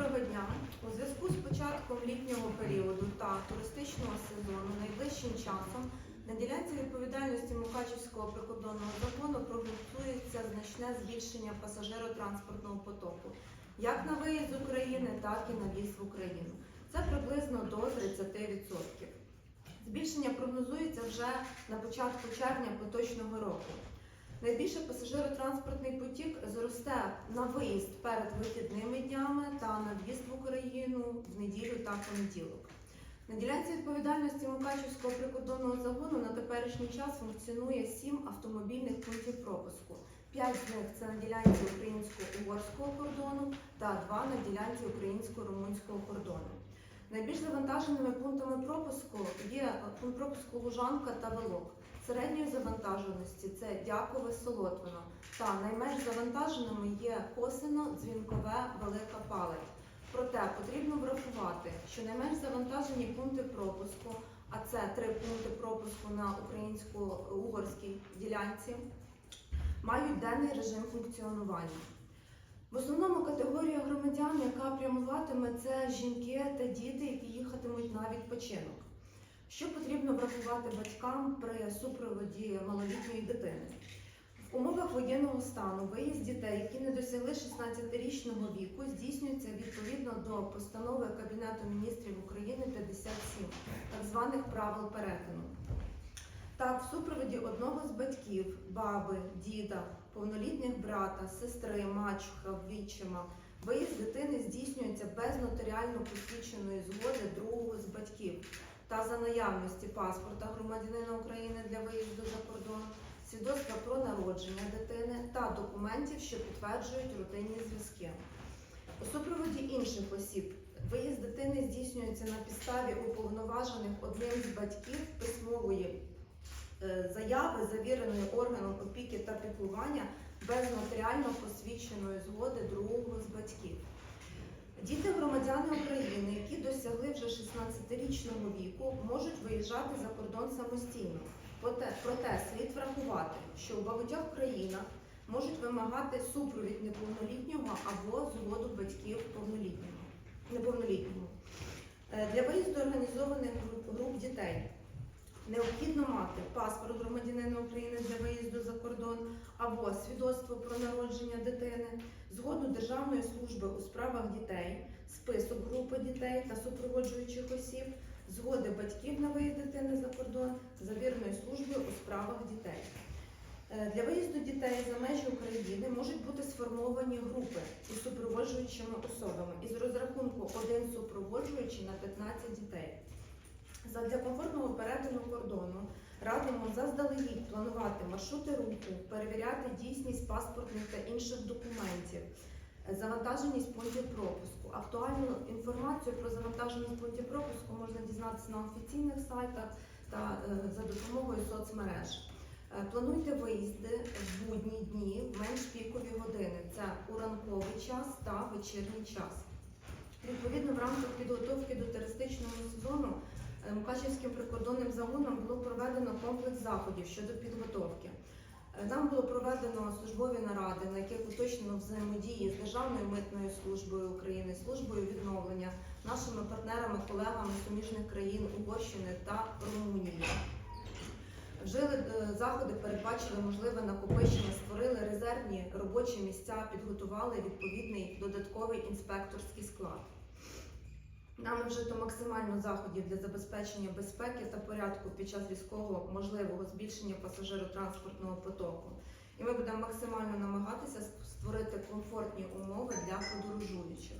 Доброго дня. У зв'язку з початком літнього періоду та туристичного сезону найближчим часом на ділянці відповідальності Мукачівського прикордонного закону прогнозується значне збільшення пасажиротранспортного потоку як на виїзд з України, так і на в'їзд в Україну. Це приблизно до 30%. Збільшення прогнозується вже на початку червня поточного року. Найбільше пасажиротранспортний потік зросте на виїзд перед вихідними днями та на в'їзд в Україну в неділю та понеділок. На ділянці відповідальності Мукачівського прикордонного загону на теперішній час функціонує сім автомобільних пунктів пропуску. П'ять з них це на ділянці українсько-угорського кордону та два на ділянці українсько-румунського кордону. Найбільш завантаженими пунктами пропуску є пункт пропуску Лужанка та Велок. Середньої завантаженості це Дякове, Солотвино. Та найменш завантаженими є Косино, Дзвінкове, Велика Палець. Проте потрібно врахувати, що найменш завантажені пункти пропуску, а це три пункти пропуску на українсько-угорській ділянці, мають денний режим функціонування. В основному категорія громадян, яка прямуватиме, це жінки та діти, які їхатимуть на відпочинок. Що потрібно врахувати батькам при супроводі малолітньої дитини? В умовах воєнного стану виїзд дітей, які не досягли 16-річного віку, здійснюється відповідно до постанови Кабінету міністрів України 57, так званих правил перетину. Так, в супроводі одного з батьків, баби, діда, повнолітніх брата, сестри, мачуха, відчима, виїзд дитини здійснюється без нотаріально посвідченої згоди другого з батьків та за наявності паспорта громадянина України для виїзду за кордон, свідоцтва про народження дитини та документів, що підтверджують родинні зв'язки. У супроводі інших осіб виїзд дитини здійснюється на підставі уповноважених одним з батьків письмової е, заяви, завіреної органом опіки та піклування без нотаріально посвідченої згоди другого з батьків. Діти громадяни України, які досягли вже 16-річного віку, можуть виїжджати за кордон самостійно. Проте, слід врахувати, що у багатьох країнах можуть вимагати супровід неповнолітнього або згоду батьків повнолітнього, неповнолітнього. Е, Для виїзду організованих груп дітей необхідно мати паспорт громадянина України для виїзду за кордон або свідоцтво про народження дитини, згоду Державної служби у справах дітей, список групи дітей та супроводжуючих осіб, згоди батьків на виїзд дитини за кордон, завірної служби у справах дітей. Е, Для виїзду дітей за межі України можуть бути сформовані групи із супроводжуючими особами із розрахунку один супроводжуючий на 15 дітей. Задля комфортного перетину кордону радимо заздалегідь планувати маршрути руху, перевіряти дійсність паспортних та інших документів, завантаженість пунктів пропуску. Актуальну інформацію про завантаженість пунктів пропуску можна дізнатися на офіційних сайтах та е, за допомогою соцмереж. Е, Плануйте виїзди в будні дні в менш пікові години. Це у ранковий час та вечірній час. Відповідно, в рамках підготовки до туристичного сезону Мукачівським прикордонним загоном було проведено комплекс заходів щодо підготовки. Е, Нам було проведено службові наради, на яких уточнено взаємодії з Державною митною службою України, службою відновлення, нашими партнерами, колегами суміжних країн Угорщини та Румунії. Вжили е, заходи, передбачили можливе накопичення, створили резервні робочі місця, підготували відповідний додатковий інспекторський склад. Нами вжито максимально заходів для забезпечення безпеки та порядку під час військового можливого збільшення пасажиротранспортного потоку. І ми будемо максимально намагатися створити комфортні умови для подорожуючих.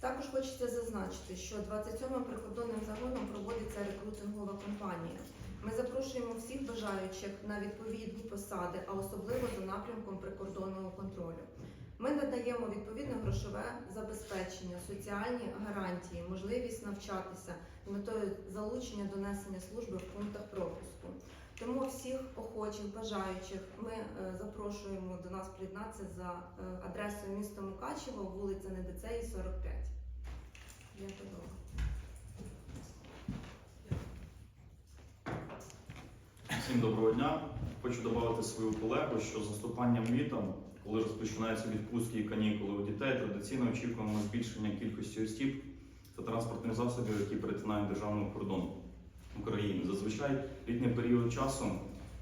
Також хочеться зазначити, що 27-м прикордонним загоном проводиться рекрутингова кампанія. Ми запрошуємо всіх бажаючих на відповідні посади, а особливо за напрямком прикордонного контролю. Ми надаємо відповідне грошове забезпечення, соціальні гарантії, можливість навчатися з метою залучення до несення служби в пунктах пропуску. Тому всіх охочих, бажаючих ми е, запрошуємо до нас приєднатися за е, адресою міста Мукачево, вулиця Недицеї, 45. Дякую. Всім доброго дня. Хочу додати свою колегу, що з наступанням літом, коли розпочинаються відпустки і канікули у дітей, традиційно очікуємо збільшення кількості осіб та транспортних засобів, які перетинають державний кордон України. Зазвичай літній період часу,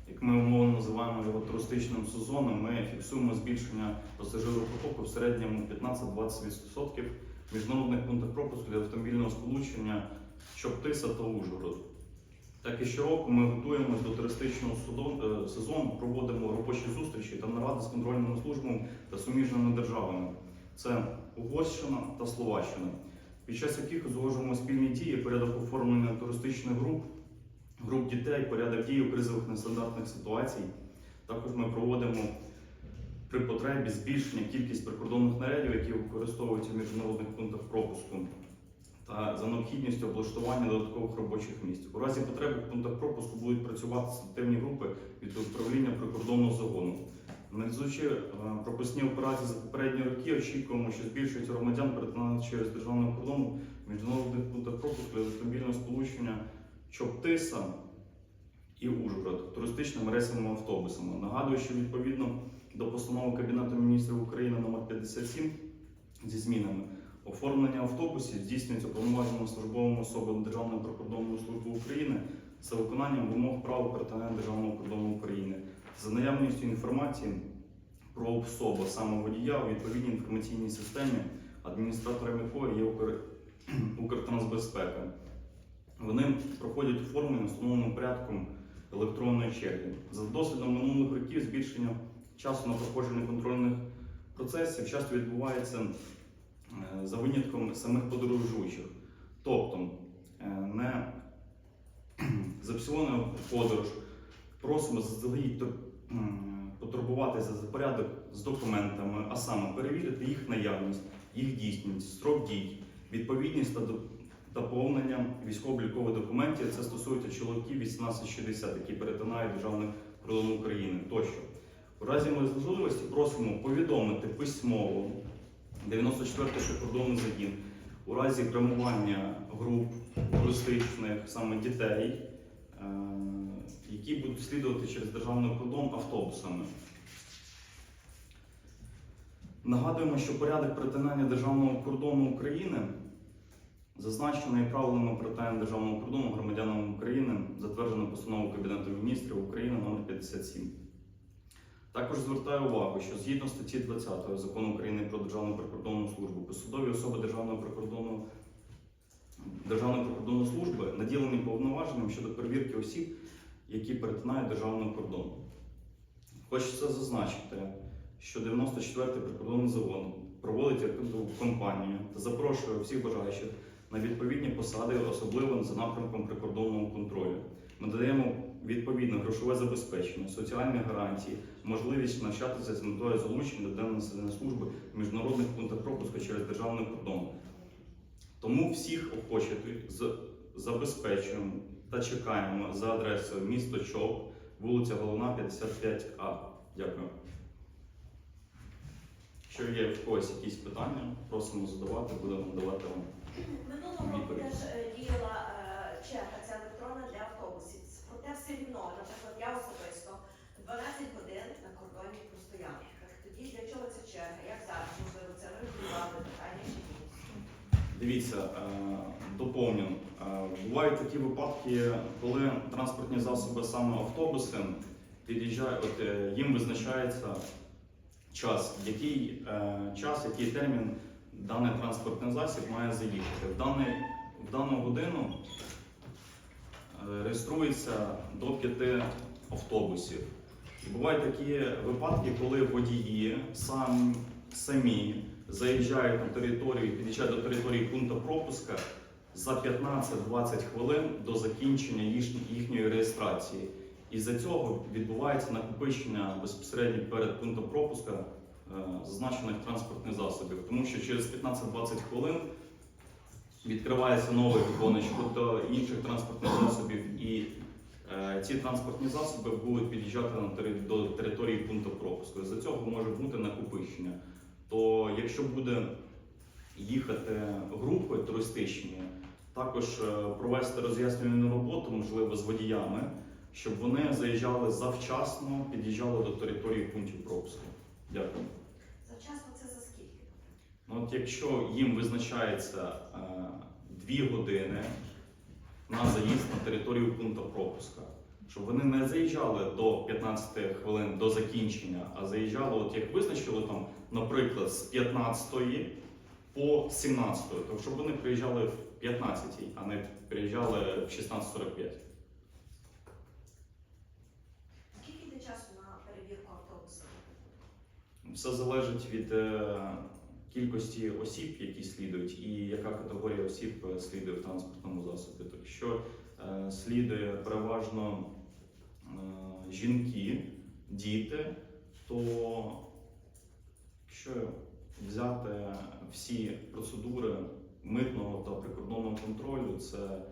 як ми умовно називаємо його туристичним сезоном, ми фіксуємо збільшення пасажиропотоку в середньому 15-20% в міжнародних пунктах пропуску для автомобільного сполучення Чоптиса та Ужгород. Так і щороку ми готуємось до туристичного е, сезону, проводимо робочі зустрічі та наради з контрольними службами та суміжними державами. Це Угорщина та Словаччина, під час яких узгоджуємо спільні дії, порядок оформлення туристичних груп, груп дітей, порядок дій у кризових нестандартних ситуацій. Також ми проводимо при потребі збільшення кількість прикордонних нарядів, які використовуються в міжнародних пунктах пропуску та за необхідністю облаштування додаткових робочих місць. У разі потреби в пунктах пропуску будуть працювати ситуативні групи від управління прикордонного загону. Аналізуючи е, пропускні операції за попередні роки, очікуємо, що збільшується громадян перетинати через державний кордон в міжнародних пунктах пропуску для автомобільного сполучення Чоптиса і Ужгород туристичними рейсовими автобусами. Нагадую, що відповідно до постанови Кабінету міністрів України номер 57 зі змінами Оформлення автобусів здійснюється повноваженими службовими особами Державної прикордонної служби України за виконанням вимог права перетинання державного кордону України за наявністю інформації про особу саме водія у відповідній інформаційній системі, адміністратором якої є Укр... Укртрансбезпека. Вони проходять оформлення встановленим порядком електронної черги. За досвідом минулих років збільшення часу на проходження контрольних процесів часто відбувається за винятком самих подорожуючих. Тобто е, не запсіону подорож просимо заздалегідь потурбуватися за порядок з документами, а саме перевірити їх наявність, їх дійсність, строк дій, відповідність та до- доповнення військово-облікових документів. Це стосується чоловіків 1860, які перетинають державний кордон України тощо. У разі можливості просимо повідомити письмово 94-й прикордонний загін у разі прямування груп туристичних саме дітей, е, які будуть слідувати через державний кордон автобусами. Нагадуємо, що порядок перетинання державного кордону України зазначений правилами перетинання державного кордону громадянам України, затверджено постановою Кабінету міністрів України номер 57. Також звертаю увагу, що згідно статті 20 закону України про Державну прикордонну службу, посадові особи Державної прикордонної Державної прикордонної служби наділені повноваженням щодо перевірки осіб, які перетинають державний кордон. Хочеться зазначити, що 94-й прикордонний загон проводить рекрутингову кампанію та запрошує всіх бажаючих на відповідні посади, особливо за напрямком прикордонного контролю. Ми даємо відповідне грошове забезпечення, соціальні гарантії, можливість навчатися з метою залучення до населення служби в міжнародних пунктах пропуску через державний кордон. Тому всіх охочих забезпечуємо та чекаємо за адресою місто Чоп, вулиця Головна, 55А. Дякую. Якщо є в когось якісь питання, просимо задавати, будемо давати вам. Минулого року теж е, діяла е, черга ця електронна для автобусів. Проте все рівно, наприклад, я особисто 12 годин на кордоні простояла. Тоді для чого ця черга? Як зараз? Можливо, це врегулювали питання чи ні? Дивіться, е, доповню. Е, Бувають такі випадки, коли транспортні засоби, саме автобуси, під'їжджають, от е, їм визначається час, який час, який термін даний транспортний засіб має заїхати. В, дану годину реєструється до п'яти автобусів. І бувають такі випадки, коли водії сам, самі заїжджають на територію, під'їжджають до території пункту пропуска за 15-20 хвилин до закінчення їхньої реєстрації. І за цього відбувається накопичення безпосередньо перед пунктом пропуска е, зазначених транспортних засобів, тому що через 15-20 хвилин відкривається новий віконечко до інших транспортних засобів, і е, ці транспортні засоби будуть під'їжджати на тери- до території пункту пропуску. За цього може бути накопичення. То якщо буде їхати групи туристичні, також е, провести роз'яснювальну роботу, можливо, з водіями, щоб вони заїжджали завчасно, під'їжджали до території пунктів пропуску. Дякую. Завчасно це за скільки? Ну, от якщо їм визначається е, дві години на заїзд на територію пункту пропуска, щоб вони не заїжджали до 15 хвилин до закінчення, а заїжджали, от як визначили там, наприклад, з 15 по 17, то щоб вони приїжджали в 15, а не приїжджали в 16.45. Скільки йде часу на перевірку автобуса? Все залежить від е, кількості осіб, які слідують, і яка категорія осіб е, слідує в транспортному засобі. Тобто, якщо е, слідує переважно е, жінки, діти, то якщо взяти всі процедури митного та прикордонного контролю, це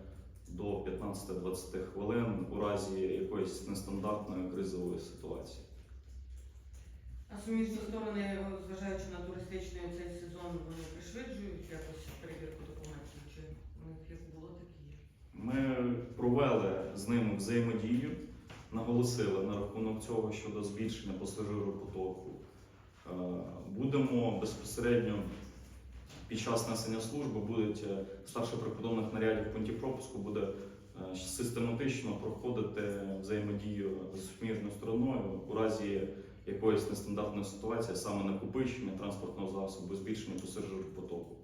до 15-20 хвилин у разі якоїсь нестандартної кризової ситуації. А суміжні сторони, зважаючи на туристичний цей сезон, вони пришвидшують якось перевірку документів? Чи у них як було такі? Ми провели з ними взаємодію, наголосили на рахунок цього щодо збільшення пасажиропотоку. Е, Будемо безпосередньо під час несення служби будуть е, старший прикордонних нарядів пунктів пропуску буде е, систематично проходити взаємодію з суміжною стороною у разі якоїсь нестандартної ситуації, саме накопичення транспортного засобу, збільшення пасажиропотоку.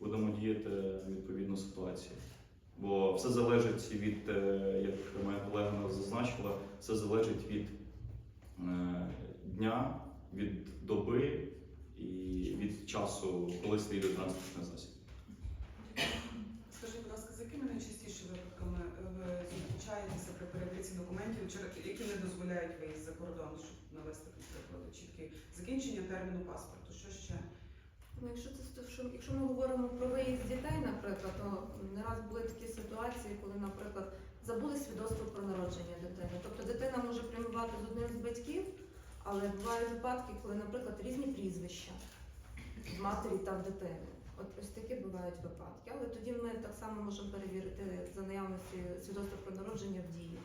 Будемо діяти відповідно ситуації. Бо все залежить від, е, як моя колега зазначила, все залежить від е, дня, від доби і від часу, коли слідує транспортний засіб. Скажіть, будь ласка, з якими найчастіше випадками ви зустрічаєтеся при перевірці документів, які не дозволяють виїзд за кордон, навести приклади чіткі закінчення терміну паспорту? Що ще? Ну, якщо це що- якщо ми говоримо про виїзд дітей, наприклад, то не раз були такі ситуації, коли, наприклад, забули свідоцтво про народження дитини. Тобто дитина може прямувати з одним з батьків, але бувають випадки, коли, наприклад, різні прізвища в матері та дитини. От ось такі бувають випадки. Але тоді ми так само можемо перевірити за наявності свідоцтва про народження в дії.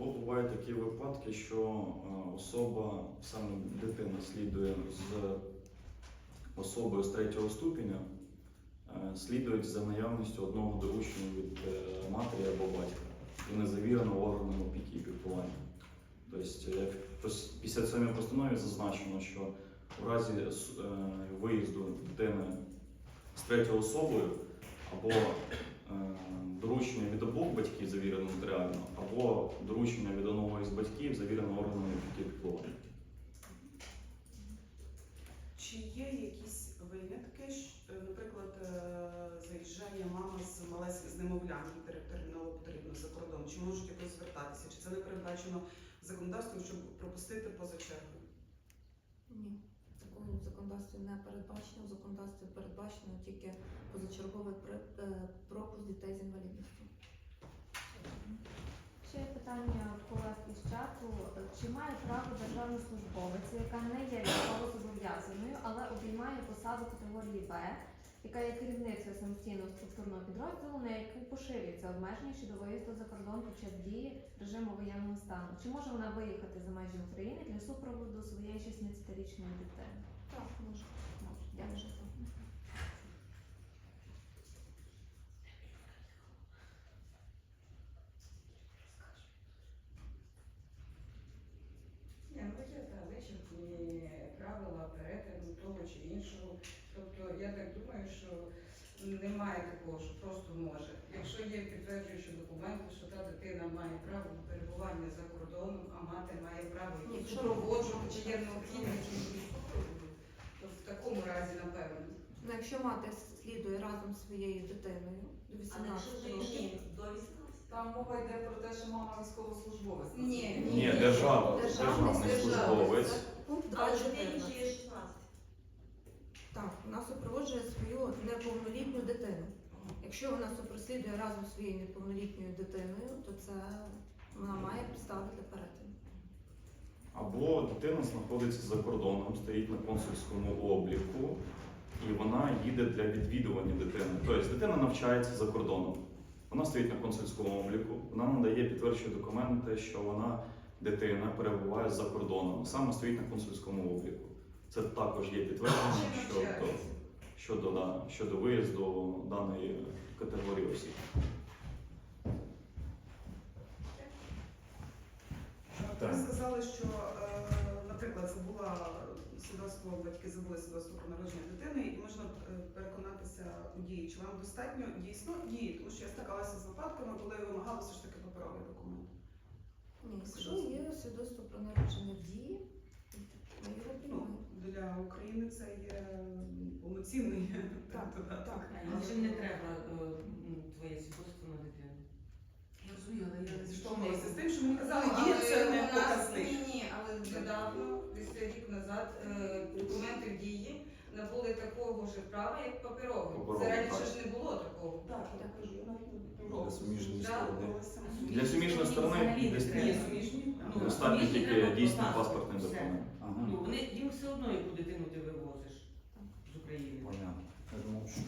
Або бувають такі випадки, що е, особа, саме дитина, слідує з особою з третього ступеня, е, слідують за наявністю одного доручення від е, матері або батька і не завірено органом опіки і піклування. Тобто, як в пос- 57 постанові зазначено, що в разі виїзду дитини з третьою особою або доручення від обох батьків завірено нотаріально, або доручення від одного із батьків завірено органом опіки. Чи є якісь винятки, е, наприклад, е, заїжджає мама з малесеньким з немовлям, терміново потрібно за кордон? Чи можуть якось звертатися? Чи це не передбачено законодавством, щоб пропустити поза чергою? Ні, законодавстві не передбачено. В законодавстві передбачено тільки позачерговий е, пропуск дітей з інвалідністю. Ще є питання колег із чату. Чи має право державна службовиця, яка не є військовозобов'язаною, але обіймає посаду категорії Б, яка є керівницею самостійного структурного підрозділу, на яку поширюється обмеження щодо виїзду за кордон під час дії режиму воєнного стану? Чи може вона виїхати за межі України для супроводу своєї 16-річної дитини? Ну вичерпні правила перетину того чи іншого. Тобто я так думаю, що немає такого, що просто може. Якщо є підтверджуючі документи, що та дитина має право на перебування за кордоном, а мати має право її супроводжувати, чи є необхідність її супроводу, то в такому разі, напевно. Ну, якщо мати слідує разом зі своєю дитиною до А 18 якщо років. ні, до 18? Там мова йде про те, що мама військовослужбовець. Ні, Ні, держава, Державний державний службовець. Пункт Але дитині 2.14. вже є 16. Так, вона супроводжує свою неповнолітню дитину. Якщо вона супрослідує разом зі своєю неповнолітньою дитиною, то це вона має підстави для перетину. Або дитина знаходиться за кордоном, стоїть на консульському обліку, і вона їде для відвідування дитини. Тобто дитина навчається за кордоном. Вона стоїть на консульському обліку, вона надає підтверджуючі документи, що вона дитина перебуває за кордоном, саме стоїть на консульському обліку. Це також є підтвердження щодо, щодо, да, щодо виїзду даної категорії осіб. Ви сказали, що, е, наприклад, забула свідоцтво, батьки забули свідоцтво про народження дитини, і можна е, переконатися у дії. Чи вам достатньо дійсно дії? Тому що я стикалася з випадками, коли вимагали все ж таки паперовий документ. Ні, якщо є свідоцтво про народження в дії, ми його Ну, приймаємо. для України це є повноцінний Так, додаток. так. А чим не треба е, м, твоє свідоцтво на дитину? Я розумію, але я Що зіштовхувалася з тим, що мені казали, Ну, але це не такого ж права, як паперові. Паперові, Це раніше так. ж не було такого. Так, я кажу, я навіть не Для суміжної Да. сторони. Для суміжної сторони Взагалі не десь треба. Ні, суміжні. Ну, достатньо суміжні тільки треба дійсно паспорт, паспортний все. документ. Ага, Ну, вони, їм все одно, яку дитину ти вивозиш з України. понятно. Я думав, що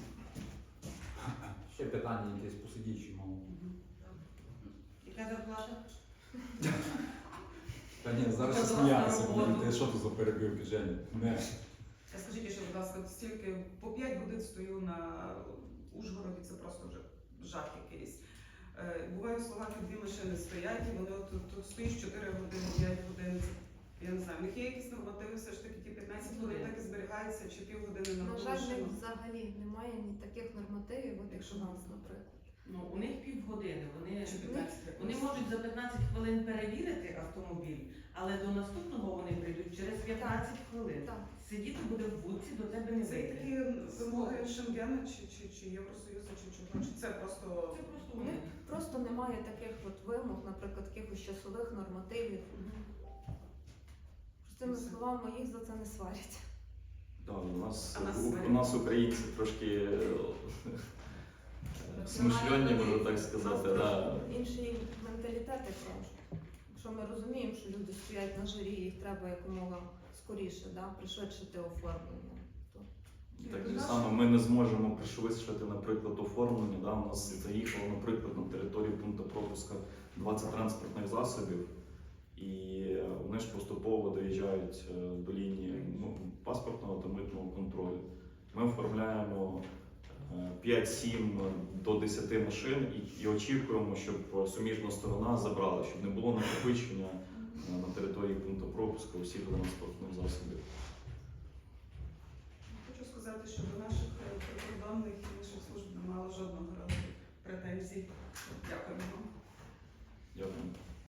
ще питання якесь посидічі мав. Яка зарплата? Та ні, зараз ще Це сміятися робота. будете. Що тут за перебивки, Женя? Не. Скажіть, ще, будь ласка, стільки по 5 годин стою на Ужгороді, це просто вже жах якийсь. Е, Буває в Словакії дві машини стоять, і вони от тут, тут стоїть 4 години, 5 годин. Я не знаю, в них є якісь нормативи, все ж таки ті 15 годин так і зберігається, чи півгодини на На жаль, взагалі немає ні таких нормативів, от якщо Якщо нас, наприклад. Ну, у них півгодини. Вони, вони можуть за 15 хвилин перевірити автомобіль, але до наступного вони прийдуть через 15 хвилин. Так. Сидіти буде в будці, до тебе не Це вийде. такі вимоги Шенгена чи, чи, чи Євросоюзу, чи чого? Чи це просто Це просто У них просто немає таких от вимог, наприклад, якихось часових нормативів. Простими словами, їх за це не сварять. Да, у нас, А нас у, у нас українці трошки е, смишльонні, можу так сказати. Да. Інший менталітет якраз. Якщо ми розуміємо, що люди стоять на жирі, їх треба якомога скоріше да, пришвидшити оформлення. То Так же само ми не зможемо пришвидшити, наприклад, оформлення. Да? У нас заїхало, наприклад, на територію пункту пропуска 20 транспортних засобів, і вони ж поступово доїжджають е, до лінії ну, паспортного та митного контролю. Ми оформляємо 5-7 до 10 машин і, і очікуємо, щоб суміжна сторона забрала, щоб не було накопичення е, на території пункту пропуску усіх транспортних засобів. Хочу сказати, що до наших е, прикордонних і інших служб не мало жодного разу претензій. Дякую вам. Дякую.